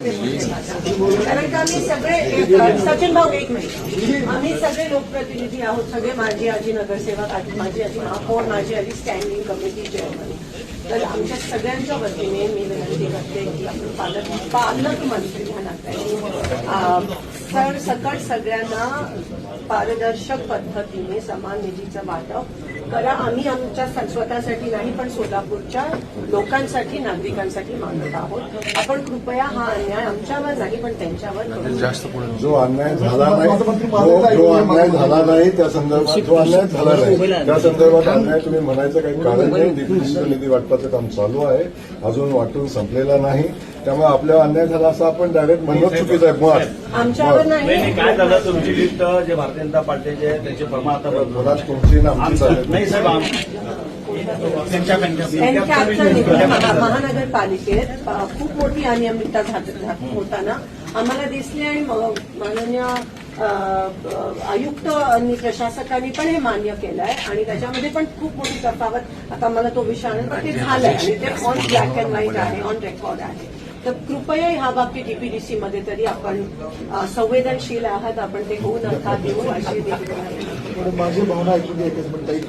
कारण का आम्ही सगळे सचिन भाऊ एक मिनिट. आम्ही सगळे लोकप्रतिनिधी आहोत सगळे माझी आजी नगरसेवक माझी आजी महापौर माझी आजी स्टँडिंग कमिटी चेअरमन तर आमच्या सगळ्यांच्या वतीने मी विनंती करते की आपण पालक पालकमंत्री म्हणा नात्याने सर सकट सगळ्यांना पारदर्शक पद्धतीने समान निधीचं वाटप करा. आम्ही आमच्या स्वतःसाठी नाही पण सोलापूरच्या लोकांसाठी नागरिकांसाठी मागत आहोत. आपण कृपया हा अन्याय आमच्यावर नाही पण त्यांच्यावर नका. जो अन्याय झाला नाही जो अन्याय झाला नाही. त्या संदर्भात जो अन्याय झाला नाही त्या संदर्भात अन्याय तुम्ही म्हणायचं काही कारण नाही. निधी निधी वाटपाचं काम चालू आहे. अजून वाटून संपलेला नाही. त्यामुळे आपल्यावर अन्याय झाला असं आपण डायरेक्ट म्हणणं चुकीचं आहे. आमच्यावर नाही. नाही काय झालं? तुमची लिस्ट जे भारतीय जनता पार्टीचे आहे, त्याचे प्रमाण आता तुमची ना आमची नाही साहेब महानगरपालिकेत खूप मोठी अनियमितता होताना आम्हाला दिसली आणि माननीय आयुक्त आणि प्रशासकांनी पण हे मान्य केलं आहे आणि त्याच्यामध्ये पण खूप मोठी तफावत आता मला तो विषय आणून ते झालंय आणि ते ऑन ब्लॅक अँड व्हाईट आहे ऑन रेकॉर्ड आहे तर कृपया ह्या बाबतीत डीपीडीसी मध्ये तरी आपण संवेदनशील आहात आपण ते होऊ नका देऊ अशी. माझी भावना